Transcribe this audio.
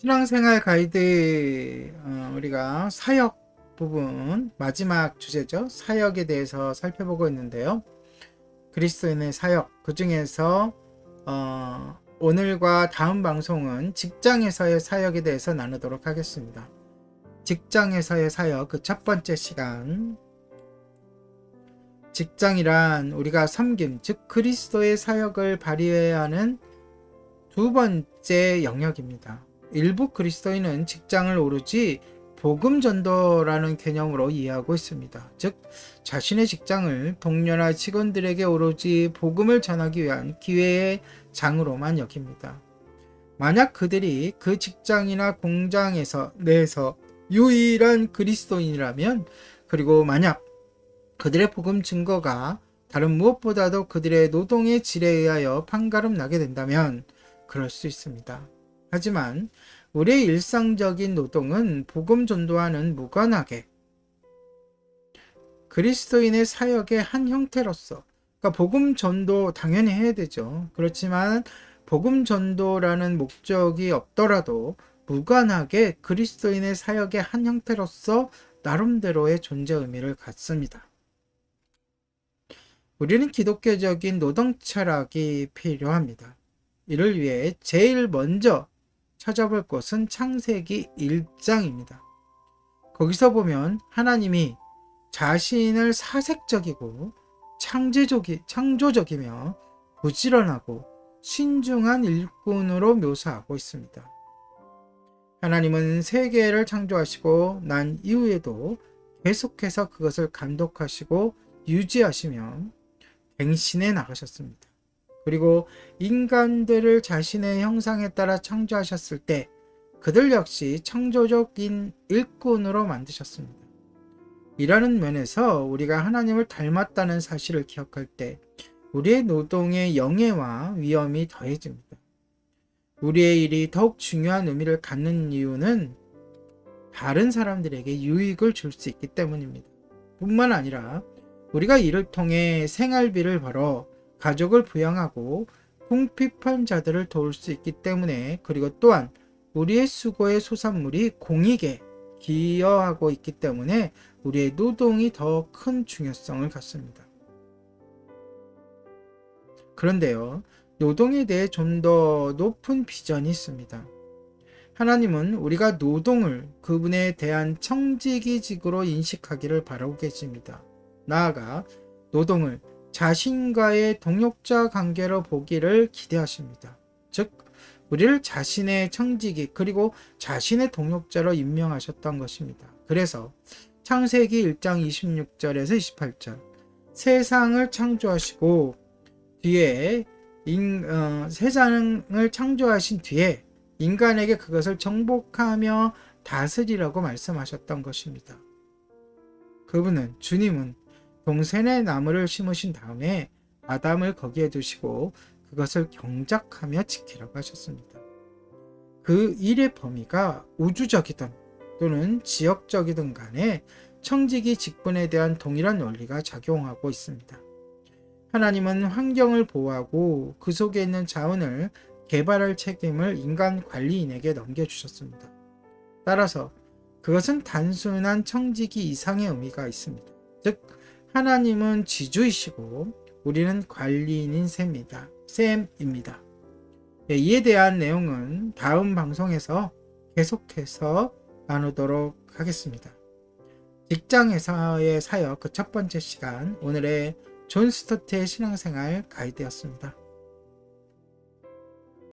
신앙생활 가이드 어, 우리가 사역 부분 마지막 주제죠. 사역에 대해서 살펴보고 있는데요. 그리스도인의 사역 그 중에서 어, 오늘과 다음 방송은 직장에서의 사역에 대해서 나누도록 하겠습니다. 직장에서의 사역 그 첫 번째 시간 직장이란 우리가 섬김 즉 그리스도의 사역을 발휘해야 하는 두 번째 영역입니다. 일부 그리스도인은 직장을 오로지 복음 전도라는 개념으로 이해하고 있습니다. 즉 자신의 직장을 동료나 직원들에게 오로지 복음을 전하기 위한 기회의 장으로만 여깁니다. 만약 그들이 그 직장이나 공장에서 내에서 유일한 그리스도인이라면 그리고 만약 그들의 복음 증거가 다른 무엇보다도 그들의 노동의 질에 의하여 판가름 나게 된다면 그럴 수 있습니다. 하지만 우리의 일상적인 노동은 복음 전도와는 무관하게 그리스도인의 사역의 한 형태로서 그러니까 복음 전도 당연히 해야 되죠. 그렇지만 복음 전도라는 목적이 없더라도 무관하게 그리스도인의 사역의 한 형태로서 나름대로의 존재 의미를 갖습니다. 우리는 기독교적인 노동 철학이 필요합니다. 이를 위해 제일 먼저 찾아볼 것은 창세기 1장입니다. 거기서 보면 하나님이 자신을 사색적이고 창조적이, 창조적이며 부지런하고 신중한 일꾼으로 묘사하고 있습니다. 하나님은 세계를 창조하시고 난 이후에도 계속해서 그것을 감독하시고 유지하시며 갱신해 나가셨습니다. 그리고 인간들을 자신의 형상에 따라 창조하셨을 때 그들 역시 창조적인 일꾼으로 만드셨습니다. 이라는 면에서 우리가 하나님을 닮았다는 사실을 기억할 때 우리의 노동의 영예와 위험이 더해집니다. 우리의 일이 더욱 중요한 의미를 갖는 이유는 다른 사람들에게 유익을 줄 수 있기 때문입니다. 뿐만 아니라 우리가 이를 통해 생활비를 벌어 가족을 부양하고 궁핍한 자들을 도울 수 있기 때문에 그리고 또한 우리의 수고의 소산물이 공익에 기여하고 있기 때문에 우리의 노동이 더 큰 중요성을 갖습니다. 그런데요, 노동에 대해 좀 더 높은 비전이 있습니다. 하나님은 우리가 노동을 그분에 대한 청지기직으로 인식하기를 바라고 계십니다. 나아가 노동을 자신과의 동역자 관계로 보기를 기대하십니다. 즉, 우리를 자신의 청지기 그리고 자신의 동역자로 임명하셨던 것입니다. 그래서 창세기 1장 26절에서 28절 세상을 창조하시고 뒤에 인, 어, 세상을 창조하신 뒤에 인간에게 그것을 정복하며 다스리라고 말씀하셨던 것입니다. 그분은 주님은 동산의 나무를 심으신 다음에 아담을 거기에 두시고 그것을 경작하며 지키라고 하셨습니다. 그 일의 범위가 우주적이든 또는 지역적이든 간에 청지기 직분에 대한 동일한 원리가 작용하고 있습니다. 하나님은 환경을 보호하고 그 속에 있는 자원을 개발할 책임을 인간 관리인에게 넘겨주셨습니다. 따라서 그것은 단순한 청지기 이상의 의미가 있습니다. 즉, 하나님은 지주이시고 우리는 관리인인 셈입니다. 셈입니다. 네, 이에 대한 내용은 다음 방송에서 계속해서 나누도록 하겠습니다. 직장에서의 사역 그 첫 번째 시간 오늘의 존 스토트의 신앙생활 가이드였습니다.